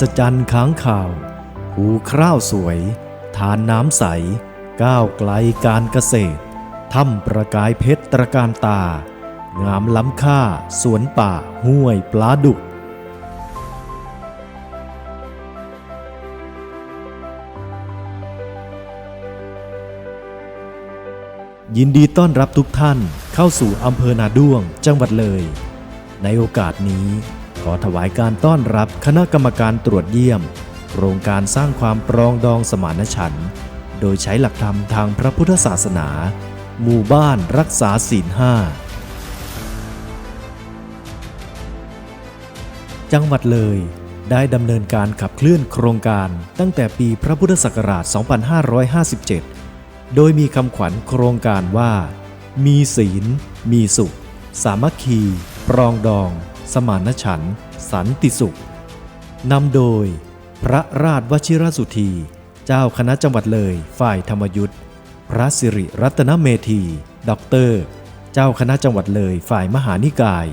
ศจรรย์ค้างข่าว หูคร่าวสวย ทานน้ำใส ก้าวไกลการเกษตร ถ้ำประกายเพชรตระการตา งามล้ำค่า สวนป่าห้วยปลาดุกยินดีต้อนรับทุกท่านเข้าสู่อำเภอนาด้วงจังหวัดเลย ในโอกาสนี้ อถวายการต้อนรับคณะกรรมการตรวจเยี่ยม โครงการสร้างความปรองดองสมานฉันท์โดยใช้หลักธรรมทางพระพุทธศาสนา หมู่บ้านรักษาศีลห้าจังหวัดเลยได้ดำเนินการขับเคลื่อนโครงการตั้งแต่ปีพระพุทธศักราช 2557 โดยมีคำขวัญโครงการว่า มีศีล มีสุข สามัคคี ปรองดอง สมานฉันท์ สันติสุขนำโดย พระราชวชิรสุธี เจ้าคณะจังหวัดเลยฝ่ายธรรมยุทธ์พระสิริรัตนเมธีด็อกเตอร์ เจ้าคณะจังหวัดเลยฝ่ายมหานิกาย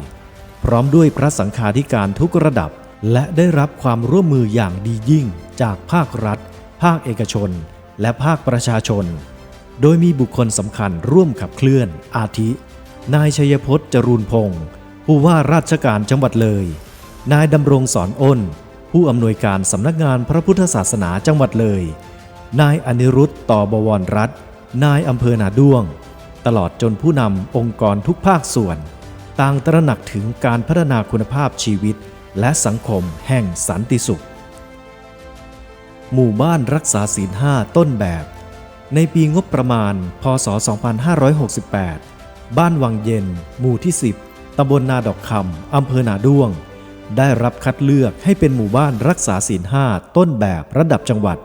พร้อมด้วยพระสังฆาธิการทุกระดับ และได้รับความร่วมมืออย่างดียิ่งจากภาครัฐ ภาคเอกชน และภาคประชาชน โดยมีบุคคลสำคัญร่วมขับเคลื่อนอาทิ นายชัยพจน์จรูนพงศ์ผู้ว่าราชการจังหวัดเลย นายดำรงสอนอ้น ผู้อำนวยการสำนักงานพระพุทธศาสนาจังหวัดเลย นายอนิรุตต่อบวรรัฐนายอำเภอนาด้วง ตลอดจนผู้นำองค์กรทุกภาคส่วน ต่างตระหนักถึงการพัฒนาคุณภาพชีวิต และสังคมแห่งสันติสุข หมู่บ้านรักษาศีลห้าต้นแบบ ในปีงบประมาณ พศ 2568 บ้านวังเย็น หมู่ที่ 10ตำบลนาดอกคำอำเภอนาด้วง ได้รับคัดเลือกให้เป็นหมู่บ้านรักษาศีลห้าต้นแบบระดับจังหวัด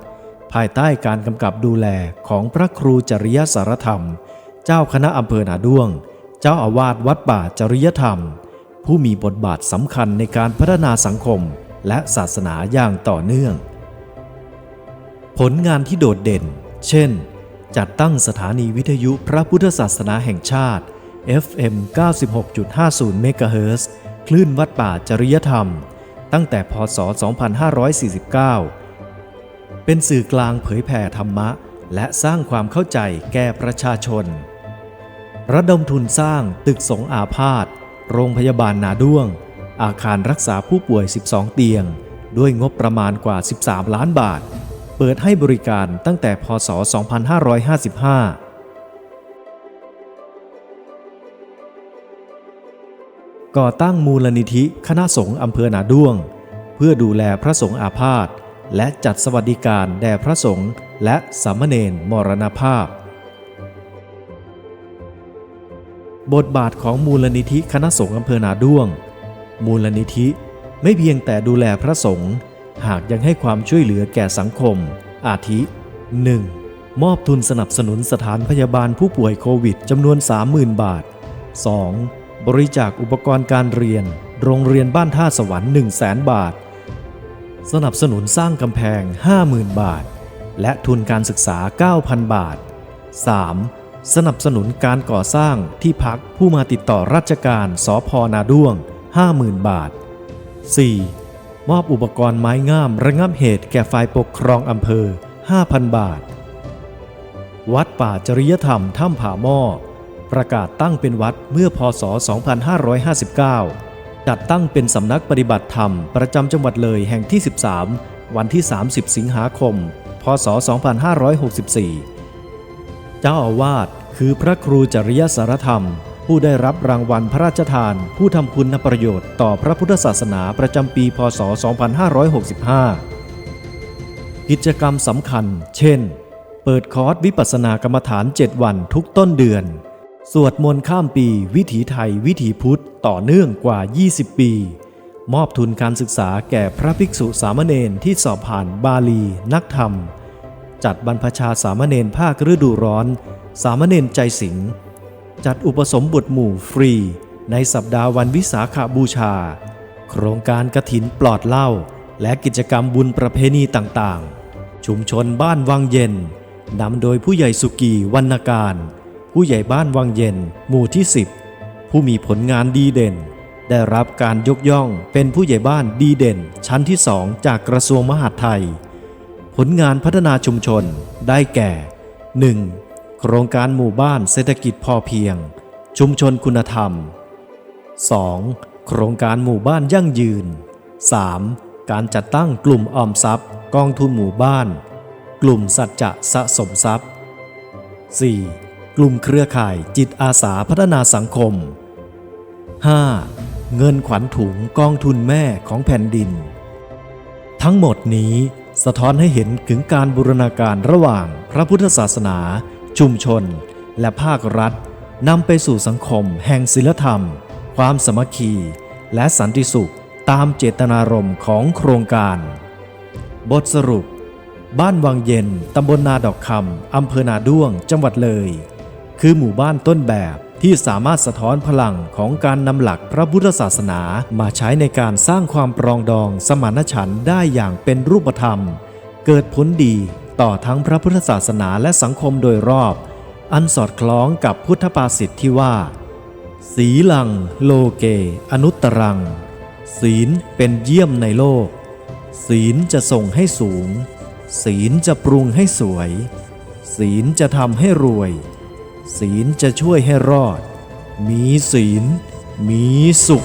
ภายใต้การกำกับดูแลของพระครูจริยสารธรรม เจ้าคณะอำเภอนาด้วง เจ้าอาวาสวัดป่าจริยธรรม ผู้มีบทบาทสำคัญในการพัฒนาสังคมและศาสนาอย่างต่อเนื่อง ผลงานที่โดดเด่น เช่น จัดตั้งสถานีวิทยุพระพุทธศาสนาแห่งชาติ FM 96.50เมกะเฮิรตซ์ คลื่นวัดป่าจริยธรรม ตั้งแต่พศ 2549 เป็นสื่อกลางเผยแผ่ธรรมะ และสร้างความเข้าใจแก่ประชาชน ระดมทุนสร้างตึกสงอาพาธ โรงพยาบาลนาด้วง อาคารรักษาผู้ป่วย 12 เตียง ด้วยงบประมาณกว่า 13 ล้านบาท เปิดให้บริการตั้งแต่พศ 2555 ก่อตั้งมูลนิธิคณะสงฆ์อำเภอนาด้วง เพื่อดูแลพระสงฆ์อาพาธและจัดสวัสดิการแด่พระสงฆ์และสามเณรมรณภาพ บทบาทของมูลนิธิคณะสงฆ์อำเภอนาด้วง มูลนิธิไม่เพียงแต่ดูแลพระสงฆ์หากยังให้ความช่วยเหลือแก่สังคม อาทิ 1. มอบทุนสนับสนุนสถานพยาบาลผู้ป่วยโควิดจำนวน 30,000 บาท 2. บริจาคอุปกรณ์การเรียน โรงเรียนบ้านท่าสวรรค์ 1 0 0 0 0แบาท สนับสนุนสร้างกำแพง 50,000 บาท และทุนการศึกษา 9,000 บาท 3. สนับสนุนการก่อสร้างที่พักผู้มาติดต่อราชการสพนาด้วง 50,000 บาท 4. มอบอุปกรณ์ไม้งามระงับเหตุแก่ฝ่ายปกครองอำเภอ 5,000 บาท วัดป่าจริยธรรมถ้ำผาหม้อ ประกาศตั้งเป็นวัดเมื่อพศ 2559 จัดตั้งเป็นสำนักปฏิบัติธรรม ประจำจังหวัดเลยแห่งที่ 13 วันที่ 30 สิงหาคม พศ 2564 เจ้าอาวาสคือพระครูจริยสารธรรม ผู้ได้รับรางวัลพระราชทาน ผู้ทำคุณประโยชน์ต่อพระพุทธศาสนาประจำปี พศ 2565 กิจกรรมสำคัญ เช่นเปิดคอร์สวิปัสสนากรรมฐาน 7 วันทุกต้นเดือน สวดมนต์ข้ามปี วิถีไทย วิถีพุทธ ต่อเนื่องกว่า 20 ปี มอบทุนการศึกษาแก่พระภิกษุสามเณรที่สอบผ่านบาลี นักธรรม จัดบรรพชาสามเณรภาคฤดูร้อน สามเณรใจสิงจัดอุปสมบทหมู่ฟรี ในสัปดาห์วันวิสาขาบูชา โครงการกระถินปลอดเหล้าและกิจกรรมบุญประเพณีต่างๆ ชุมชนบ้านวังเย็นนำโดยผู้ใหญ่สุกีวรรณการ ผู้ใหญ่บ้านวังเย็น หมู่ที่ 10 ผู้มีผลงานดีเด่น ได้รับการยกย่องเป็นผู้ใหญ่บ้านดีเด่น ชั้นที่สองจากกระทรวงมหาดไทย ผลงานพัฒนาชุมชนได้แก่ 1. โครงการหมู่บ้านเศรษฐกิจพอเพียง ชุมชนคุณธรรม 2. โครงการหมู่บ้านยั่งยืน 3. การจัดตั้งกลุ่มออมทรัพย์ กองทุนหมู่บ้าน กลุ่มสัจจะสะสมทรัพย์ 4. กลุ่มเครือข่ายจิตอาสาพัฒนาสังคม 5. เงินขวัญถุงกองทุนแม่ของแผ่นดิน ทั้งหมดนี้สะท้อนให้เห็นถึงการบูรณาการระหว่างพระพุทธศาสนา ชุมชน และภาครัฐนำไปสู่สังคมแห่งศิลธรรม ความสมัคคี และสันติสุขตามเจตนารมณ์ของโครงการ บทสรุป บ้านวังเย็น ตำบลนาดอกคำอำเภอนาด้วง จังหวัดเลย คือหมู่บ้านต้นแบบที่สามารถสะท้อนพลังของการนำหลักพระพุทธศาสนามาใช้ในการสร้างความปรองดองสมานฉันท์ได้อย่างเป็นรูปธรรม เกิดผลดีต่อทั้งพระพุทธศาสนาและสังคมโดยรอบ อันสอดคล้องกับพุทธภาษิตที่ว่า สีลัง โลเก อนุตตรัง ศีลเป็นเยี่ยมในโลก ศีลจะส่งให้สูง ศีลจะปรุงให้สวย ศีลจะทำให้รวย ศีลจะช่วยให้รอด มีศีล มีสุข